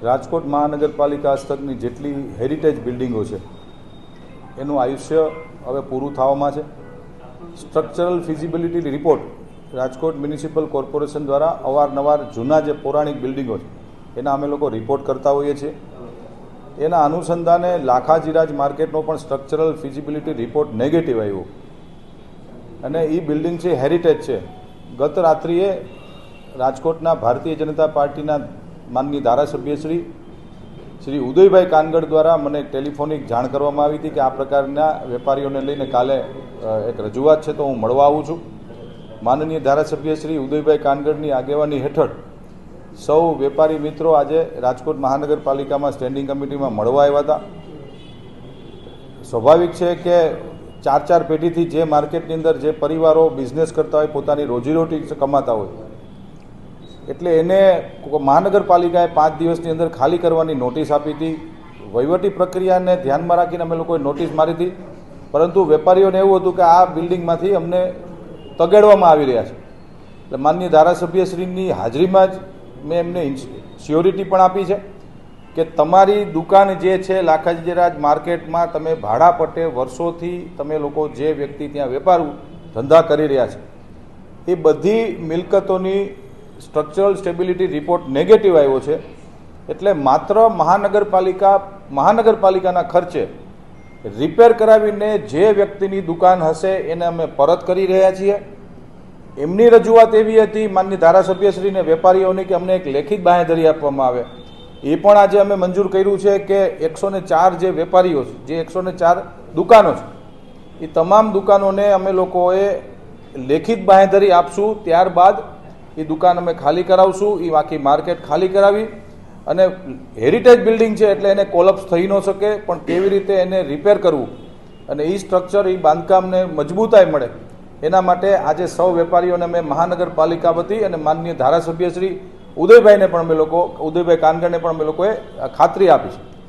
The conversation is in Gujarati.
રાજકોટ મહાનગરપાલિકા હસ્તકની જેટલી હેરિટેજ બિલ્ડિંગો છે, એનું આયુષ્ય હવે પૂરું થવામાં છે. Structural feasibility report Rajkot municipal corporation દ્વારા અવારનવાર જૂના જે પૌરાણિક બિલ્ડિંગો છે, એના અમે લોકો રિપોર્ટ કરતા હોઈએ છીએ. એના અનુસંધાને લાખાજીરાજ માર્કેટનો પણ સ્ટ્રક્ચરલ ફિઝિબિલિટી રિપોર્ટ નેગેટિવ આવ્યો. અને એ બિલ્ડિંગ છે હેરિટેજ છે. ગત રાત્રિએ રાજકોટના ભારતીય જનતા પાર્ટીના માનની ધારાસભ્યશ્રી શ્રી ઉદયભાઈ કાનગડ દ્વારા મને ટેલિફોનિક જાણ કરવામાં આવી હતી કે આ પ્રકારના વેપારીઓને લઈને કાલે એક રજૂઆત છે તો હું મળવા આવું છું. માનનીય ધારાસભ્ય શ્રી ઉદયભાઈ કાનગડની આગેવાની હેઠળ સૌ વેપારી મિત્રો આજે રાજકોટ મહાનગરપાલિકામાં સ્ટેન્ડિંગ કમિટીમાં મળવા આવ્યા હતા. સ્વાભાવિક છે કે ચાર ચાર પેઢીથી જે માર્કેટની અંદર જે પરિવારો બિઝનેસ કરતા હોય, પોતાની રોજીરોટી કમાતા હોય એટલે એને મહાનગરપાલિકાએ પાંચ દિવસની અંદર ખાલી કરવાની નોટિસ આપી હતી. વહીવટી પ્રક્રિયાને ધ્યાનમાં રાખીને અમે લોકોએ નોટિસ મારી હતી. પરંતુ વેપારીઓને એવું હતું કે આ બિલ્ડિંગમાંથી અમને તગેડવામાં આવી રહ્યા છે. એટલે માનનીય ધારાસભ્યશ્રીની હાજરીમાં જ મેં એમને સ્યોરિટી પણ આપી છે કે તમારી દુકાન જે છે લાખાજીરાજ માર્કેટમાં તમે ભાડા પટે વર્ષોથી તમે લોકો જે વ્યક્તિ ત્યાં વેપાર ધંધા કરી રહ્યા છે, એ બધી મિલકતોની સ્ટ્રક્ચરલ સ્ટેબિલિટી રિપોર્ટ નેગેટિવ આવ્યો છે, એટલે માત્ર મહાનગરપાલિકા, મહાનગરપાલિકાના ખર્ચે રિપેર કરાવીને જે વ્યક્તિની દુકાન હશે એને અમે પરત કરી રહ્યા છીએ. એમની રજૂઆત એવી હતી, માનની ધારાસભ્યશ્રીને, વેપારીઓની કે અમને એક લેખિત બાંહેધરી આપવામાં આવે. એ પણ આજે અમે મંજૂર કર્યું છે કે એકસો ને ચાર જે વેપારીઓ છે, જે એકસો ને ચાર દુકાનો છે, એ તમામ દુકાનોને અમે લોકોએ લેખિત બાંહેધરી આપશું. ત્યારબાદ એ દુકાન અમે ખાલી કરાવશું, એ આખી માર્કેટ ખાલી કરાવી. અને હેરિટેજ બિલ્ડિંગ છે એટલે એને કોલપ્સ થઈ ન શકે, પણ કેવી રીતે એને રિપેર કરવું? અને એ સ્ટ્રક્ચર એ બાંધકામને મજબૂતાઈ મળે. એના માટે આજે સૌ વેપારીઓને મેં મહાનગરપાલિકા વતી અને માનનીય ધારાસભ્ય શ્રી ઉદયભાઈને પણ અમે લોકો, ઉદયભાઈ કાનગરને પણ અમે લોકોએ ખાતરી આપી છે.